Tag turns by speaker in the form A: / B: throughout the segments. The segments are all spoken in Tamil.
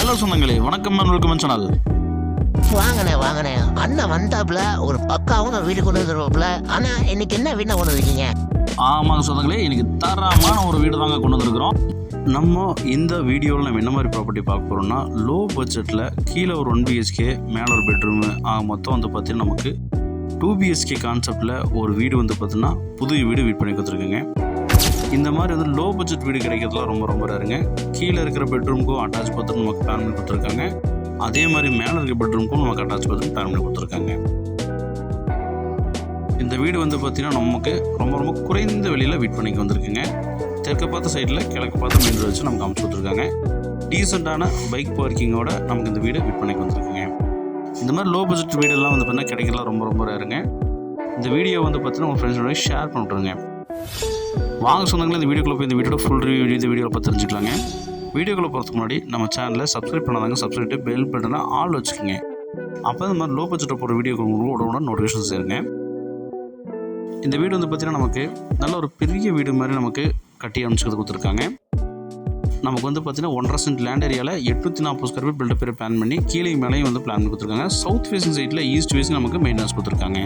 A: ஹலோ சொந்தங்களே வணக்கம் வெல்கம் சேனல்.
B: வாங்கண்ணே வாங்கண்ணே அண்ணன் வந்தாப்புல ஒரு பக்காவும் வீடு கொண்டு வந்துருவாப்புல. ஆனா இன்னைக்கு என்ன வீணா கொண்டு வந்திருக்கீங்க?
A: ஆமாங்க சொந்தங்களே இன்னைக்கு தரமான ஒரு வீடு தாங்க கொண்டு வந்திருக்கிறோம். நம்ம இந்த வீடியோவில் நம்ம என்ன மாதிரி ப்ராப்பர்ட்டி பார்க்க போகிறோம்னா லோ பட்ஜெட்டில் கீழே ஒரு ஒன் பிஹெச்கே மேலே ஒரு பெட்ரூமு மொத்தம் வந்து பார்த்தீங்கன்னா நமக்கு டூ பிஹெச்கே கான்செப்டில் ஒரு வீடு வந்து பார்த்தீங்கன்னா புது வீடு வீட் பண்ணி கொடுத்துருக்குங்க. இந்த மாதிரி வந்து லோ பட்ஜெட் வீடு கிடைக்கிறதுலாம் ரொம்ப ரொம்ப ரேருங்க கீழே இருக்கிற பெட்ரூமுக்கும் அட்டாச் பாத்ரூம் நமக்கு பிளான் பண்ணி கொடுத்துருக்காங்க. அதே மாதிரி மேலே இருக்கிற பெட்ரூமுக்கும் நமக்கு அட்டாச் பாத்ரூம் பிளான் பண்ணி கொடுத்துருக்காங்க. இந்த வீடு வந்து பார்த்தீங்கன்னா நமக்கு ரொம்ப ரொம்ப குறைந்த வெளியில் வீட் பண்ணிக்கு வந்திருக்குங்க. தெற்கு பார்த்த சைடில் கிழக்கு பார்த்த மெயின் வச்சு நமக்கு அமைச்சு கொடுத்துருக்காங்க. டீசெண்டான பைக் பார்க்கிங்கோட நமக்கு இந்த வீடு விற்பனைக்கு பண்ணிக்கு வந்திருக்குங்க. இந்த மாதிரி லோ பட்ஜெட் வீடெல்லாம் வந்து பார்த்தீங்கன்னா கிடைக்கலாம் ரொம்ப ரொம்ப ரேருங்க இந்த வீடியோ வந்து பார்த்தீங்கன்னா உங்கள் ஃப்ரெண்ட்ஸோட ஷேர் பண்ணிட்டுருங்க வாங்க சொந்தங்களே இந்த வீடியோக்குள்ளே போய் இந்த வீடியோட ஃபுல் ரிவ்யூ இந்த வீடியோவில் பார்த்து தெரிஞ்சுக்கலாங்க. வீடியோக்குள்ளே போகிறதுக்கு முன்னாடி நம்ம சேனலை சப்ஸ்கிரைப் பண்ணாதாங்க சப்ஸ்கிரைப் பெல் பட்டனை ஆள் வச்சுக்கோங்க. அப்போ இந்த மாதிரி லோ பட்ஜெட்டில் போகிற வீடியோ உங்களுக்கு உடனே நோட்டிஃபிகேஷன் சேருங்க. இந்த வீடு வந்து பார்த்தீங்கன்னா நமக்கு நல்ல ஒரு பெரிய வீடு மாதிரி நமக்கு கட்டி அமைச்சு கொடுத்துருக்காங்க. நமக்கு வந்து பார்த்தீங்கன்னா ஒன்றரை சென்ட் லேண்ட் ஏரியாவில் எட்நூற்றி நாற்பது square feet built up per plan பண்ணி கீழே மேலேயும் வந்து பிளான் கொடுத்துருக்காங்க. சவுத் ஃபேசிங் சைட்டில் ஈஸ்ட் ஃபேஸிங் நமக்கு மெயின்டெனன்ஸ் கொடுத்துருக்காங்க.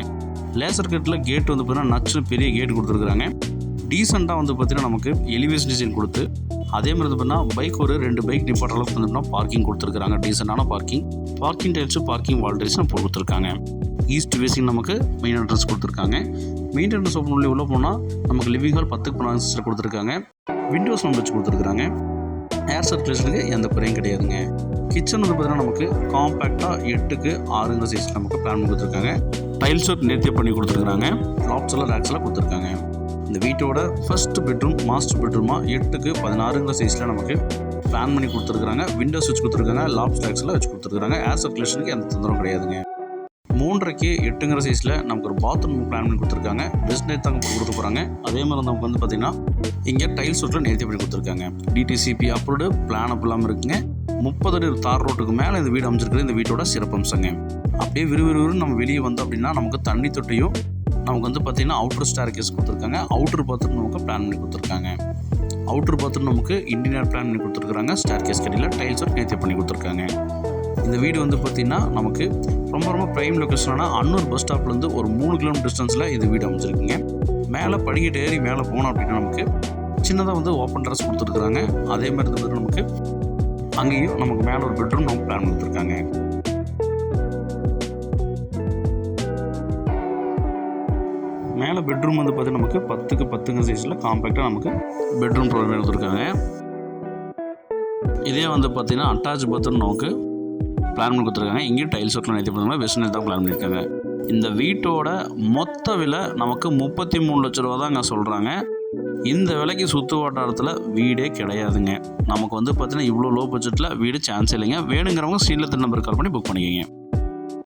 A: லேசர் கட்டில் கேட் வந்து பார்த்தீங்கன்னா நச்சு பெரிய கேட் கொடுத்துருக்காங்க. டீசெண்டாக வந்து பார்த்தீங்கன்னா நமக்கு எலிவேஷன் டிசைன் கொடுத்து அதே மாதிரி வந்து பார்த்தீங்கன்னா பைக் ஒரு ரெண்டு பைக் டிபார்ட் அளவுக்கு வந்து பார்க்கிங் கொடுத்துருக்காங்க டீசெண்டான parking parking tiles parking wall tiles நம்ம கொடுத்துருக்காங்க. ஈஸ்ட் ஃபேஸிங் நமக்கு மெயின் என்ட்ரன்ஸ் கொடுத்துருக்காங்க. மெயின் என்ட்ரன்ஸ் ஓப்பன் பண்ணி உள்ளே போனால் நமக்கு லிவிங் ஹால் பத்துக்கு பன்னெண்டு கொடுத்துருக்காங்க. விண்டோஸ் நம்ம வச்சு கொடுத்துருக்காங்க ஏர் சர்க்குலேஷனுக்கு எந்த குறையும் கிடையாதுங்க. கிச்சன் வந்து பார்த்தீங்கன்னா நமக்கு காம்பேக்டாக எட்டுக்கு ஆறுங்கிற சைஸ் நமக்கு பிளான் பண்ணி கொடுத்துருக்காங்க. டைல்ஸ் ஒர்க் நேர்த்தியாக பண்ணி கொடுத்துருக்காங்க லாப்ஸ் எல்லாம் ரேக்ஸ் எல்லாம் கொடுத்துருக்காங்க. இந்த வீட்டோட ஃபர்ஸ்ட் பெட்ரூம் மாஸ்டர் பெட்ரூமாக எட்டுக்கு பதினாறுங்கிற சைஸில் நமக்கு பிளான் பண்ணி கொடுத்துருக்காங்க விண்டோஸ் வச்சு கொடுத்துருக்காங்க லாப் ஸ்டாக்ஸில் வச்சு கொடுத்துருக்காங்க ஏர் சர்க்குலேஷனுக்கு எந்த தொந்தரவும் கிடையாதுங்க. மூன்றரைக்கு எட்டுங்கிற சைஸில் நமக்கு ஒரு பாத்ரூம் பிளான் பண்ணி கொடுத்துருக்காங்க. பெஸ்ட் நைட் தாங்க போட்டு போகிறாங்க அதே மாதிரி நமக்கு வந்து பார்த்திங்கன்னா இங்கே டைல்ஸ் ஒர்க்கில் நேர்த்தி பண்ணி கொடுத்துருக்காங்க. டிடிசிபி அப்ரூவ்டு பிளான் அப் இல்லாமல் இருக்குங்க. முப்பது அடி தார் ரோட்டுக்கு மேலே இந்த வீடு அமைச்சிருக்கிறது இந்த வீட்டோட சிறப்பம்சங்க. அப்படியே விறுவிறுவிறு நம்ம வெளியே வந்தோம் அப்படின்னா நமக்கு தண்ணி தொட்டியும் நமக்கு வந்து பார்த்திங்கன்னா அவுட்டர் ஸ்டார் கேஸ் கொடுத்துருக்காங்க. அவுட்ரு பாத்ரூம் நமக்கு பிளான் பண்ணி கொடுத்துருக்காங்க. அவுட்ரு பாத்ரூம் நமக்கு இன்டீரியர் பிளான் பண்ணி கொடுத்துருக்காங்க ஸ்டார் கேஸ் கடையில் டைல்ஸ் ஒர்க் நேர்த்தி பண்ணி கொடுத்துருக்காங்க. இந்த வீடு வந்து பார்த்திங்கன்னா நமக்கு ரொம்ப ரொம்ப ப்ரைம் லொக்கேஷனான அன்னூர் பஸ் ஸ்டாப்லேருந்து ஒரு மூணு கிலோமீட்டர் டிஸ்டன்ஸில் இது வீடு அமைச்சிருக்குங்க மேலே படிக்கட்டு ஏறி மேலே போனோம் அப்படின்னா நமக்கு சின்னதாக வந்து ஓப்பன் ட்ரெஸ் கொடுத்துருக்குறாங்க. அதே மாதிரி வந்து நமக்கு அங்கேயும் நமக்கு மேலே ஒரு பெட்ரூம் நமக்கு பிளான் கொடுத்துருக்காங்க. மேலே பெட்ரூம் வந்து பார்த்தீங்கன்னா நமக்கு பத்துக்கு பத்துங்க சைஸில் காம்பேக்டாக நமக்கு பெட்ரூம் ப்ரொவைட் கொடுத்துருக்காங்க இதே வந்து பார்த்தீங்கன்னா அட்டாச் பாத்ரூம் நமக்கு பிளான் பண்ணி கொடுத்துருக்காங்க. இங்கேயும் டைல்ஸ் ஒர்க்லாம் நேற்று பார்த்தீங்கன்னா வெஸ்டர்ன் தான் பிளான் பண்ணியிருக்காங்க இந்த வீட்டோட மொத்த விலை நமக்கு முப்பத்தி மூணு லட்ச ரூபா தாங்க சொல்கிறாங்க இந்த விலைக்கு சுற்று வட்டாரத்தில் வீடே கிடையாதுங்க. நமக்கு வந்து பார்த்தீங்கன்னா இவ்வளோ லோ பட்ஜெட்டில் வீடு சான்ஸ் இல்லைங்க. வேணுங்கிறவங்க ஸ்க்ரீனில் நம்பர் கால் பண்ணி புக் பண்ணிக்கோங்க.